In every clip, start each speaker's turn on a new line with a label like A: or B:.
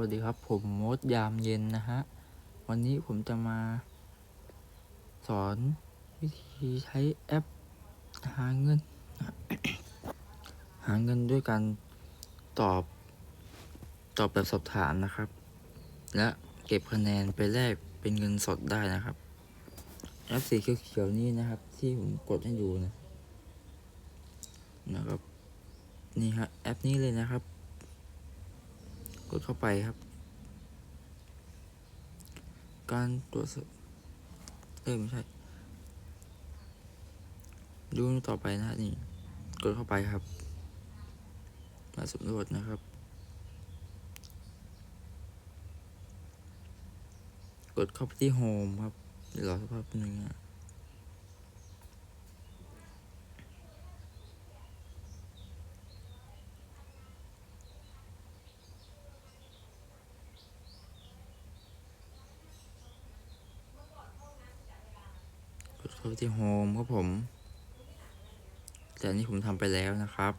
A: วัสดีครับ ผมมดยามเย็นนะฮะ วันนี้ผมจะมา สอนวิธีใช้แอป หาเงิน หาเงินด้วยการตอบ ตอบแบบสอบถามนะครับ และเก็บคะแนนไปแลกเป็นเงินสดได้นะครับ แอปสีเขียวๆนี่นะครับ ที่ผมกดให้ดูนะนะครับ นี่ฮะแอปนี้เลยนะครับ กดเข้าไปครับ การตรวจสอบเอ้ยไม่ใช่ ดูต่อไปนะฮะนี่ กดเข้าไปครับ มาสำรวจนะครับ กดเข้าไปที่โฮมครับเดี๋ยวรอสักพักหนึ่งนะ เข้าที่โฮมครับผม แต่นี้ผมทำไปแล้วนะครับ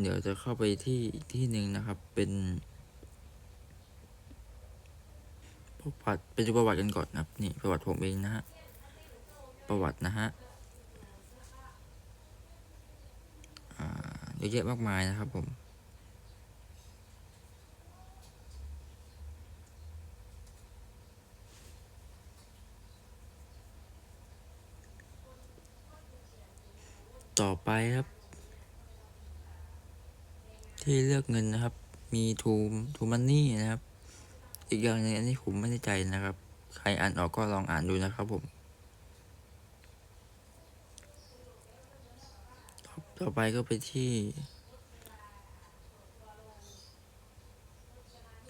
A: เดี๋ยวจะเข้าไปที่อีกที่หนึ่งนะครับ เป็นประวัติเป็นดูประวัติกันก่อนนะครับ นี่ประวัติผมเองนะฮะ ประวัตินะฮะเยอะแยะมากมายนะครับผม ต่อไปครับ ที่เลือกเงินนะครับ มีทูทูมันนี่นะครับ อีกอย่างหนึงอันนี้ผมไม่แน่ใจนะครับ ใครอ่านออกก็ลองอ่านดูนะครับผม ต่อไปก็ไปที่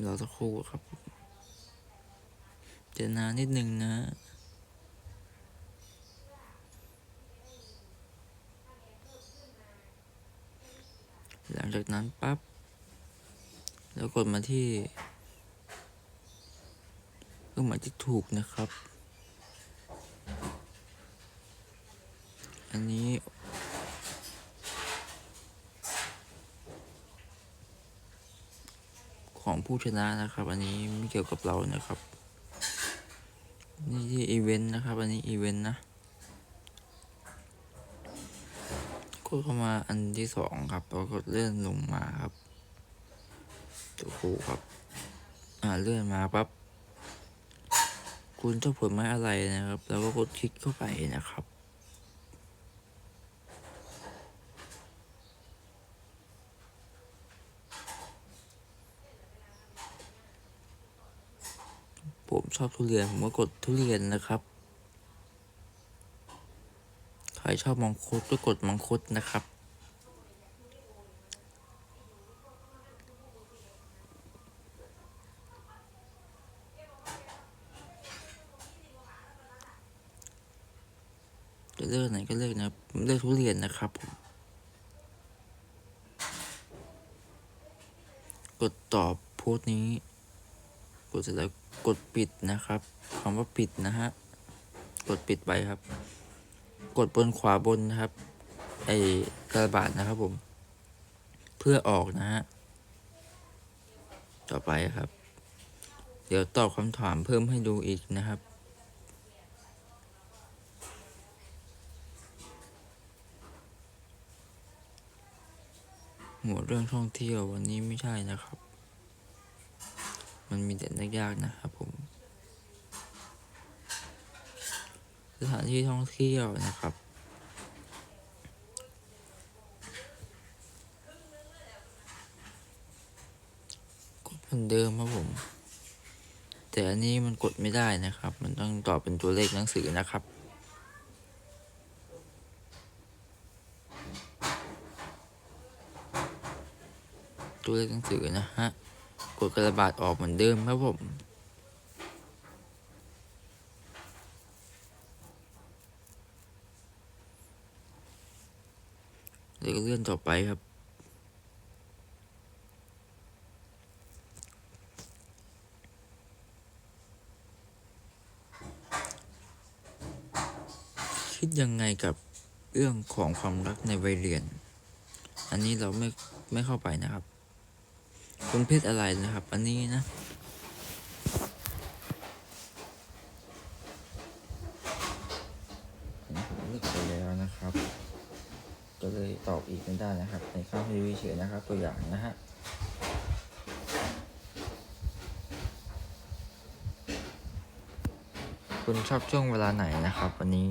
A: รอสักครู่ครับเดี๋ยวนานนิดนึงนะ หลังจากนั้นปั๊บแล้วกดมาที่เครื่อหมายที่ถูกนะครับ อันนี้ของผู้ชนะนะครับ อันนี้ไม่เกี่ยวกับเรานะครับ นี่ที่อีเวนต์นะครับ อันนี้อีเวนต์นะ ก ดเข้ามาอันที่สองครับแล้วก็เลื่อนลงมาครับตัวคูครับ อ่าเลื่อนมาปั๊บคุณชอบผลไม้อะไรนะครับ แล้วก็กดคลิกเข้าไปนะครับผมชอบทุเรียน ผมก็กดทุเรียนนะครับ ใค รชอบมังคุดก็กดมังคุดนะครับ จะเลือกไหนก็เลือกนะเลือกทุเรียนนะครับผมกดตอบโพสต์นี้ กดเสร็จแล้วกดปิดนะครับคำว่าปิดนะฮะ กดปิดไปครับ กดบนขวาบนนะครับ ไอ้กระบาดนะครับผม เพื่อออกนะฮะ ต่อไปครับ เดี๋ยวตอบคำถามเพิ่มให้ดูอีกนะครับหัวเรื่องท่องเที่ยววันนี้ไม่ใช่นะครับ มันมีแต่ยากๆนะครับผม สถานที่ท่องเที่ยวนะครับ กดเหมือนเดิมครับผม แต่อันนี้มันกดไม่ได้นะครับ มันต้องตอบเป็นตัวเลขหนังสือนะครับตัวเลขหนังสือนะฮะ กดกระบาดออกเหมือนเดิมครับผม เดี๋ยวเลื่อนต่อไปครับ คิดยังไงกับเรื่องของความรักในวัยเรียน อันนี้เราไม่ไม่เข้าไปนะครับ คุณเพศอะไรนะครับ อันนี้นะ ผมเลือกไปแล้วนะครับ ก็เลยตอบอีกไม่ได้นะครับ ในข้ามให้ เฉยๆนะครับ ตัวอย่างนะฮะคุณชอบช่วงเวลาไหนนะครับ วันนี้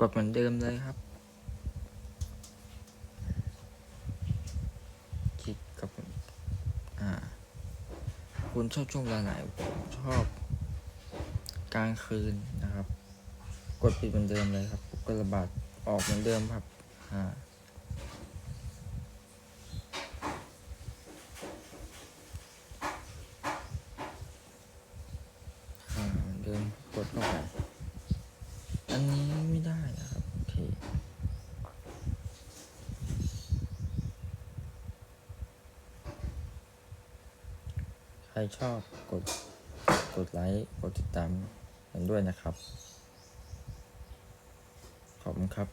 A: กดเหมือนเดิมเลยครับ คลิกกับอ่า คุณชอบช่วงเวลาไหนผมชอบกลางคืนนะครับ กดปิดเหมือนเดิมเลยครับกระบาดออกเหมือนเดิมครับอ่า อ่า เหมือนเดิมกดเข้าไป อันนี้ไม่ได้นะครับ โอเค ใครชอบกด กดไลค์ กดติดตามกันด้วยนะครับ ขอบคุณครับ